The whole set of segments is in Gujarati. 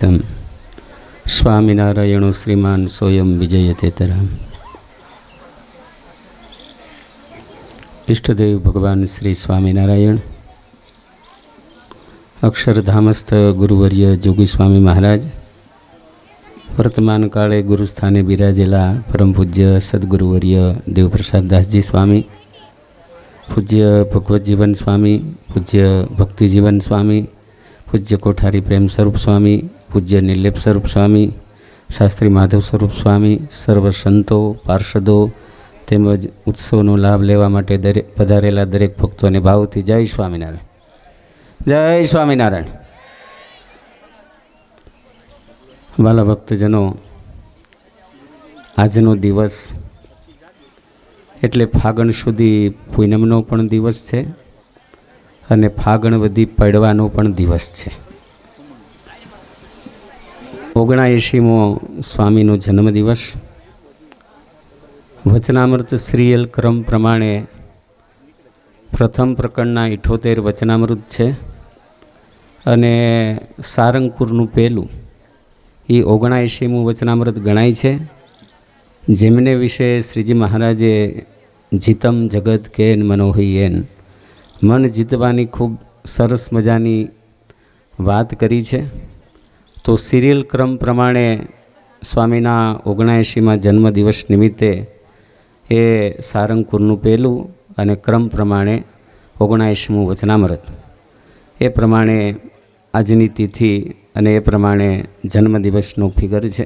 તમ સ્વામિનારાયણો શ્રીમાન સ્વયં વિજયતેતરામ ઈષ્ટદેવ ભગવાન શ્રી સ્વામિનારાયણ અક્ષરધામસ્થ ગુરુવર્ય જોગી સ્વામી મહારાજ વર્તમાન કાળે ગુરુસ્થાને બિરાજેલા પરમ પૂજ્ય સદગુરુવર્ય દેવપ્રસાદ દાસજી સ્વામી પૂજ્ય ભગવતજીવન સ્વામી પૂજ્ય ભક્તિજીવન સ્વામી પૂજ્ય કોઠારી પ્રેમ સ્વરૂપ સ્વામી, પૂજ્ય નિર્લેપ સ્વરૂપ સ્વામી, શાસ્ત્રી માધવ સ્વરૂપ સ્વામી, સર્વ સંતો, પાર્ષદો તેમજ ઉત્સવનો લાભ લેવા માટે દરેક પધારેલા દરેક ભક્તોને ભાવથી જય સ્વામિનારાયણ. જય સ્વામિનારાયણ. વાલા ભક્તજનો, આજનો દિવસ એટલે ફાગણ સુધી પૂનમનો પણ દિવસ છે. અને ફાગણ વધી પડવાનો પણ દિવસ છે. ઓગણાએંશીમો સ્વામીનો જન્મદિવસ. વચનામૃત શ્રીયલ ક્રમ પ્રમાણે પ્રથમ પ્રકરણના ઇઠોતેર વચનામૃત છે અને સારંગપુરનું પહેલું એ ઓગણાએંશીમું વચનામૃત ગણાય છે. જેમને વિશે શ્રીજી મહારાજે જીતમ જગત કેન મનોહી એન મન જીતવાની ખૂબ સરસ મજાની વાત કરી છે. તો સિરિયલ ક્રમ પ્રમાણે સ્વામીના ઓગણએંશીમાં જન્મદિવસ નિમિત્તે એ સારંગપુરનું પહેલું અને ક્રમ પ્રમાણે ઓગણએંશીમું વચનામૃત. એ પ્રમાણે આજની તિથિ અને એ પ્રમાણે જન્મદિવસનો ફિગર છે.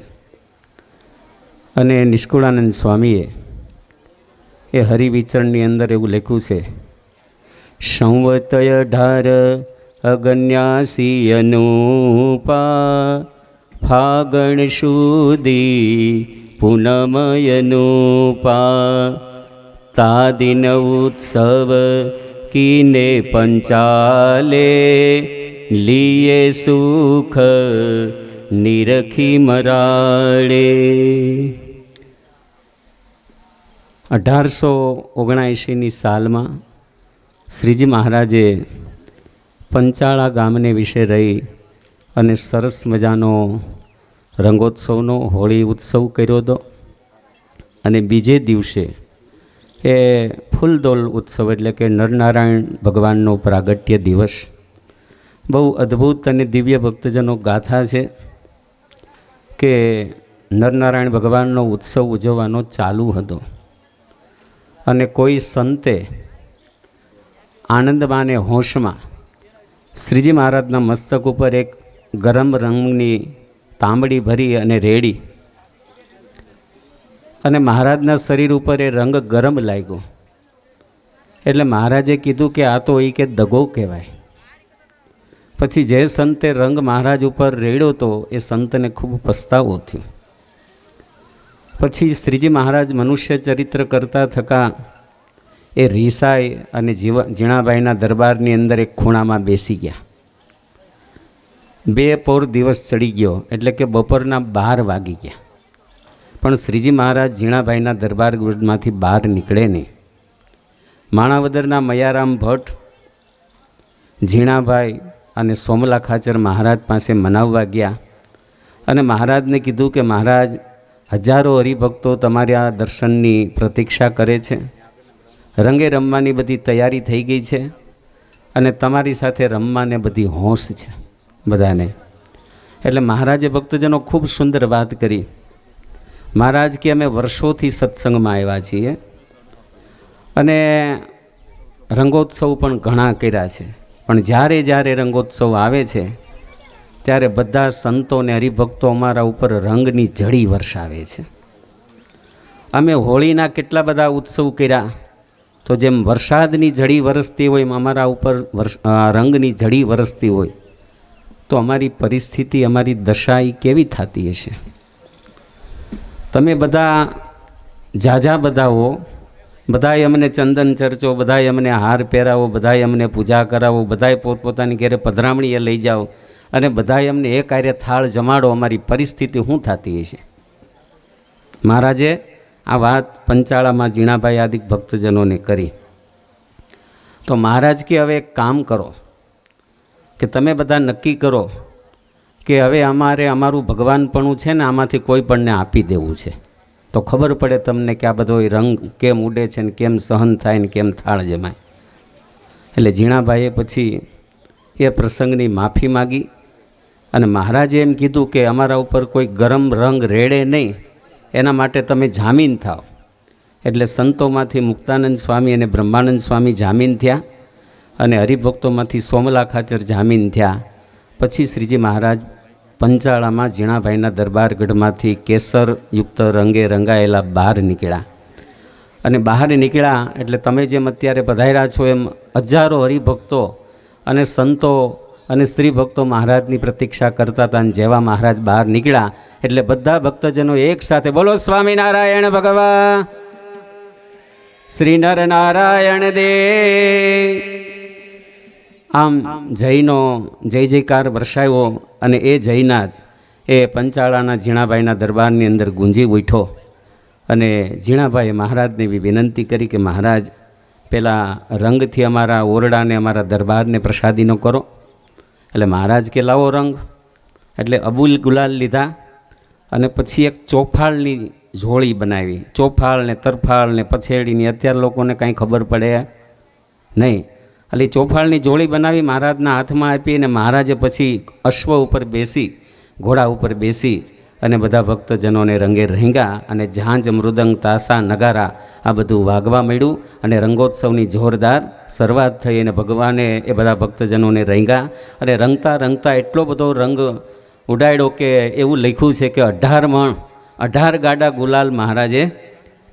અને નિષ્કુળાનંદ સ્વામીએ એ હરિવિચરણની અંદર એવું લખ્યું છે સંવતય ઢાર અગન્યાસી અનુપા ફાગણ સુધી પૂનમયનુપા તાદિન ઉત્સવ કીને પંચાલે લીએ સુખ નિરખી મરાળે અઢારસો ઓગણએંશીની સાલમાં શ્રીજી મહારાજે પંચાળા ગામને વિશે રહી અને સરસ મજાનો રંગોત્સવનો હોળી ઉત્સવ કર્યો હતો. અને બીજે દિવસે એ ફૂલદોલ ઉત્સવ એટલે કે નરનારાયણ ભગવાનનો પ્રાગટ્ય દિવસ. બહુ અદ્ભુત અને દિવ્ય ભક્તજનો ગાથા છે કે નરનારાયણ ભગવાનનો ઉત્સવ ઉજવવાનો ચાલુ હતો. અને કોઈ સંતે આનંદમાં અને હોશમાં શ્રીજી મહારાજના મસ્તક ઉપર એક ગરમ રંગની તાંબડી ભરી અને રેડી. અને મહારાજના શરીર ઉપર એ રંગ ગરમ લાગ્યો. એટલે મહારાજે કીધું કે આ તો એ કે દગો કહેવાય. પછી જે સંતે રંગ મહારાજ ઉપર રેડ્યો તો એ સંતને ખૂબ પસ્તાવો થયો. પછી શ્રીજી મહારાજ મનુષ્ય ચરિત્ર કરતા થકા એ રીસાઈ અને જીવ જીણાભાઈના દરબારની અંદર એક ખૂણામાં બેસી ગયા. બે પોર દિવસ ચડી ગયો એટલે કે બપોરના બાર વાગી ગયા. પણ શ્રીજી મહારાજ ઝીણાભાઈના દરબાર ગૃહમાંથી બહાર નીકળે નહીં. માણાવદરના મયારામ ભટ્ટ ઝીણાભાઈ અને સોમલા ખાચર મહારાજ પાસે મનાવવા ગયા અને મહારાજને કીધું કે મહારાજ, હજારો હરિભક્તો તમારા દર્શનની પ્રતીક્ષા કરે છે. રંગે રમવાની બધી તૈયારી થઈ ગઈ છે અને તમારી સાથે રમવાને બધી હોશ છે બધાને. એટલે મહારાજે ભક્તજનો ખૂબ સુંદર વાત કરી. મહારાજ કે અમે વર્ષોથી સત્સંગમાં આવ્યા છીએ અને રંગોત્સવ પણ ઘણા કર્યા છે. પણ જ્યારે જ્યારે રંગોત્સવ આવે છે, ત્યારે બધા સંતો અને હરિભક્તો અમારા ઉપર રંગની જડી વર્ષાવે છે. અમે હોળીના કેટલા બધા ઉત્સવ કર્યા તો જેમ વરસાદની જડી વરસતી હોય એમ અમારા ઉપર રંગની જડી વરસતી હોય, તો અમારી પરિસ્થિતિ, અમારી દશા એ કેવી થતી હશે? તમે બધા ઝાઝા બધાઓ બધાએ અમને ચંદન ચર્ચો, બધાએ અમને હાર પહેરાવો, બધાએ અમને પૂજા કરાવો, બધાએ પોતપોતાની ઘેરે પધરામણીએ લઈ જાઓ અને બધાએ અમને એ કાર્ય થાળ જમાડો, અમારી પરિસ્થિતિ શું થતી હશે? મહારાજે આ વાત પંચાળામાં જીણાભાઈ આદિક ભક્તજનોને કરી. તો મહારાજ કે, હવે એક કામ કરો. કે તમે બધા નક્કી કરો કે હવે અમારે અમારું ભગવાનપણું છે ને આમાંથી કોઈ પણને આપી દેવું છે. તો ખબર પડે તમને કે આ બધો રંગ કેમ ઉડે છે ને કેમ સહન થાય ને કેમ થાળ જમાય. એટલે ઝીણાભાઈએ પછી એ પ્રસંગની માફી માગી અને મહારાજે એમ કીધું કે અમારા ઉપર કોઈ ગરમ રંગ રેડે નહીં. એના માટે તમે જામીન થાઓ એટલે સંતોમાંથી મુક્તાનંદ સ્વામી અને બ્રહ્માનંદ સ્વામી જામીન થયા અને હરિભક્તોમાંથી સોમલા ખાચર જામીન થયા. પછી શ્રીજી મહારાજ પંચાળામાં ઝીણાભાઈના દરબારગઢમાંથી કેસરયુક્ત રંગે રંગાયેલા બહાર નીકળ્યા. અને બહાર નીકળ્યા એટલે તમે જેમ અત્યારે પધાર્યા છો એમ હજારો હરિભક્તો અને સંતો અને સ્ત્રી ભક્તો મહારાજની પ્રતીક્ષા કરતા હતા અને જેવા મહારાજ બહાર નીકળ્યા, એટલે બધા ભક્તજનો એક સાથે બોલો, સ્વામિનારાયણ ભગવાન શ્રી નર નારાયણ દેવ આમ જયનો, જય જયકાર વરસાયો અને એ જયનાથ એ પંચાળાના ઝીણાભાઈના દરબારની અંદર ગુંજી ઉઠ્યો અને ઝીણાભાઈએ મહારાજને એવી વિનંતી કરી કે, મહારાજ, પેલા રંગથી અમારા ઓરડાને, અમારા દરબારને પ્રસાદીનો કરો. એટલે મહારાજ કે લાવો રંગ, એટલે અબુલ ગુલાલ લીધા અને પછી એક ચોફાળની ઝોળી બનાવી. ચોફાળ ને તરફાળ ને પછેડીની અત્યારે લોકોને કાંઈ ખબર પડે નહીં. એટલે ચોફાળની જોડી બનાવી મહારાજના હાથમાં આપી અને મહારાજે પછી અશ્વ ઉપર બેસી, ઘોડા ઉપર બેસી અને બધા ભક્તજનોને રંગે રંગ્યા અને ઝાંઝ મૃદંગ, તાસા, નગારા આ બધું વાગવા મળ્યું અને રંગોત્સવની જોરદાર શરૂઆત થઈ અને ભગવાને એ બધા ભક્તજનોને રંગ્યા અને રંગતા રંગતા એટલો બધો રંગ ઉડાડ્યો કે એવું લખ્યું છે કે અઢાર મણ, અઢાર ગાડા ગુલાલ મહારાજે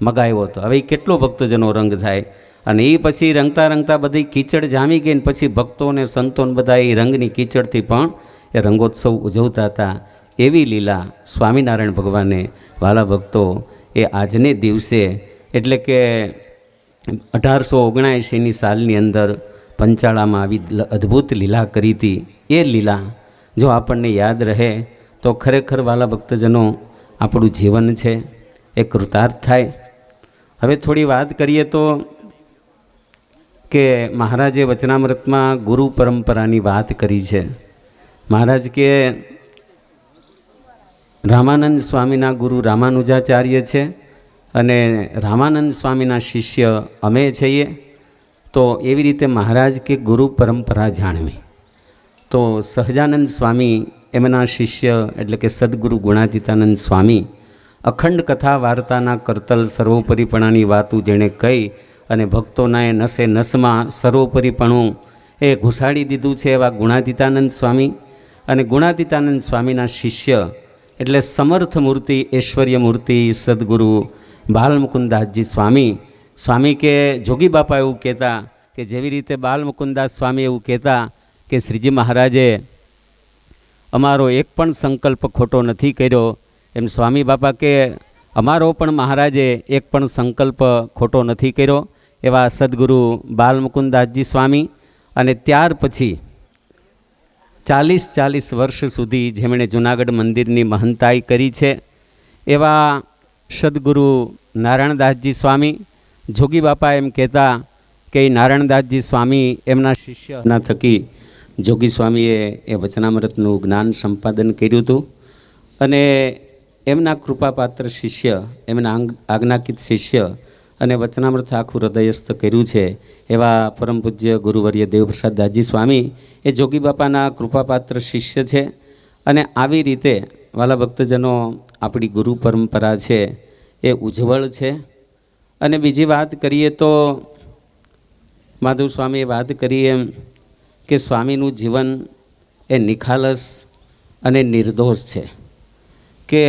મગાવ્યો હતો. હવે કેટલો ભક્તજનો રંગ થાય? અને એ પછી રંગતા રંગતા બધી કીચડ જામી ગઈ ને પછી ભક્તોને સંતોને બધા એ રંગની કીચડથી પણ એ રંગોત્સવ ઉજવતા હતા. એવી લીલા સ્વામિનારાયણ ભગવાને વાલા ભક્તો એ આજને દિવસે એટલે કે અઢારસો ઓગણએંશીની સાલની અંદર પંચાળામાં આવી અદ્ભુત લીલા કરી હતી. એ લીલા જો આપણને યાદ રહે તો ખરેખર વાલા ભક્તજનો આપણું જીવન છે, એ કૃતાર્થ થાય. હવે થોડી વાત કરીએ તો કે મહારાજે વચનામૃતમાં ગુરુ પરંપરાની વાત કરી છે. મહારાજ કે રામાનંદ સ્વામીના ગુરુ રામાનુજાચાર્ય છે અને રામાનંદ સ્વામીના શિષ્ય અમે છીએ. તો એવી રીતે મહારાજ કે ગુરુ પરંપરા જાણવી. તો સહજાનંદ સ્વામી એમના શિષ્ય એટલે કે સદગુરુ ગુણાતીતાનંદ સ્વામી અખંડ કથા વાર્તાના કરતલ સર્વોપરીપણાની વાતું જેણે કહી અને ભક્તોના એ નસે નસમાં સર્વોપરીપણું એ ઘુસાડી દીધું છે એવા ગુણાતીતાનંદ સ્વામી. અને ગુણાતીતાનંદ સ્વામીના શિષ્ય એટલે સમર્થ મૂર્તિ, ઐશ્વર્ય મૂર્તિ, સદગુરુ બાલમુકુદાસજી સ્વામી. સ્વામી કે જોગી બાપા એવું કહેતા કે જેવી રીતે બાલમુકુદાસ સ્વામી એવું કહેતા કે શ્રીજી મહારાજે, અમારો એક પણ સંકલ્પ ખોટો નથી કર્યો. એમ સ્વામી બાપા કે, અમારો પણ મહારાજે એક પણ સંકલ્પ ખોટો નથી કર્યો. એવા સદગુરુ બાલમુકુદાસજી સ્વામી. અને ત્યાર પછી ચાલીસ ચાલીસ વર્ષ સુધી જેમણે જુનાગઢ મંદિરની મહંતાઈ કરી છે, એવા સદગુરુ નારાયણદાસજી સ્વામી. જોગી બાપા એમ કહેતા કે નારાયણદાસજી સ્વામી એમના શિષ્યના થકી જોગી સ્વામીએ એ વચનામૃતનું જ્ઞાન સંપાદન કર્યું હતું. અને એમના કૃપાપાત્ર શિષ્ય, એમના આજ્ઞાકિત શિષ્ય અને વચનામૃત આખું હૃદયસ્થ કર્યું છે. એવા પરમ પૂજ્ય ગુરુવર્ય દેવપ્રસાદ દાસજી સ્વામી એ જોગી બાપાના કૃપાપાત્ર શિષ્ય છે અને આવી રીતે વાલા ભક્તજનો આપણી ગુરુ પરંપરા છે એ ઉજ્જવળ છે. અને બીજી વાત કરીએ તો માધવ સ્વામીએ વાત કરી એમ કે સ્વામીનું જીવન એ નિખાલસ અને નિર્દોષ છે કે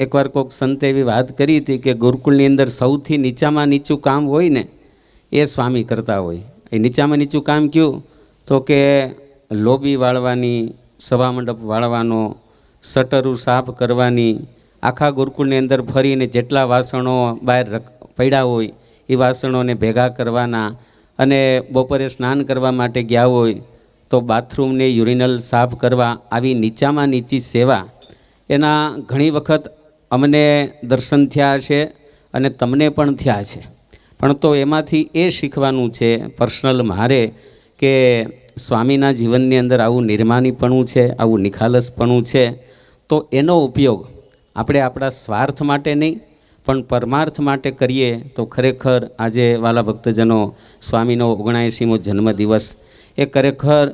એકવાર કોઈક સંતે એવી વાત કરી હતી કે ગુરુકુળની અંદર સૌથી નીચામાં નીચું કામ હોય ને, એ સ્વામી કરતા હોય. એ નીચામાં નીચું કામ કયું? તો કે લોબી વાળવાની, સભા મંડપ વાળવાનો શટરું સાફ કરવાની, આખા ગુરુકુળની અંદર ફરીને જેટલા વાસણો બહાર રખ- પડ્યા હોય, એ વાસણોને ભેગા કરવાના અને બપોરે સ્નાન કરવા માટે ગયા હોય, તો બાથરૂમને યુરિનલ સાફ કરવા આવી નીચામાં નીચી સેવા. એના ઘણી વખત અમને દર્શન થયા છે અને તમને પણ થયા છે. પણ તો એમાંથી એ શીખવાનું છે પર્સનલ મારે કે સ્વામીના જીવનની અંદર આવું નિર્માનીપણું છે, આવું નિખાલસપણું છે. તો એનો ઉપયોગ આપણે આપણા સ્વાર્થ માટે નહીં, પણ પરમાર્થ માટે કરીએ તો ખરેખર આજે વાલા ભક્તજનો સ્વામીનો ઓગણાએંસીમો જન્મદિવસ એ ખરેખર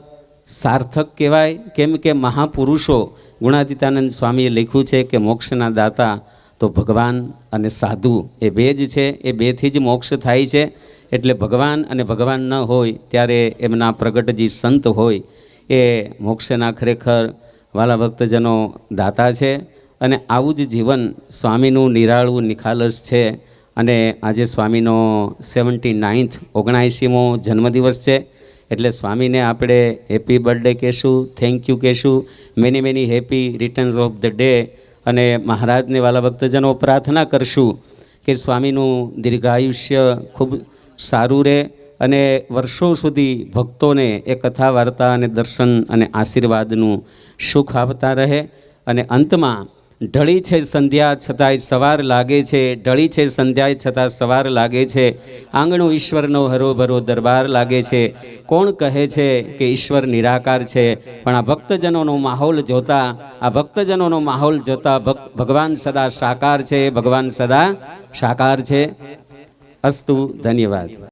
સાર્થક કહેવાય. કેમ કે મહાપુરુષો ગુણાતીતાનંદ સ્વામીએ લખ્યું છે કે મોક્ષના દાતા તો ભગવાન અને સાધુ એ બે જ છે. એ બેથી જ મોક્ષ થાય છે. એટલે ભગવાન અને ભગવાન ન હોય ત્યારે એમના પ્રગટજી સંત હોય એ મોક્ષના ખરેખર વાલા ભક્તજનો દાતા છે અને આવું જ જીવન સ્વામીનું નિરાળું નિખાલસ છે. અને આજે સ્વામીનો સેવન્ટી નાઇન્થ ઓગણાએંસીમો જન્મદિવસ છે. એટલે સ્વામીને આપણે હેપી બર્થડે કહેશું, થેન્ક યુ કહેશું many many happy returns of the day અને મહારાજને વાલા ભક્તજનો પ્રાર્થના કરશું કે સ્વામીનું દીર્ઘાયુષ્ય ખૂબ સારું રહે અને વર્ષો સુધી ભક્તોને એ કથા, વાર્તા અને દર્શન અને આશીર્વાદનું સુખ આપતા રહે. અને અંતમાં ઢળી છે સંધ્યા છતાંય સવાર લાગે છે, ઢળી છે સંધ્યાય છતાં સવાર લાગે છે. આંગણું ઈશ્વરનો હરોભરો દરબાર લાગે છે. કોણ કહે છે કે ઈશ્વર નિરાકાર છે? પણ આ ભક્તજનોનો માહોલ જોતા, આ ભક્તજનોનો માહોલ જોતા ભગવાન સદા સાકાર છે, ભગવાન સદા સાકાર છે. અસ્તુ, ધન્યવાદ.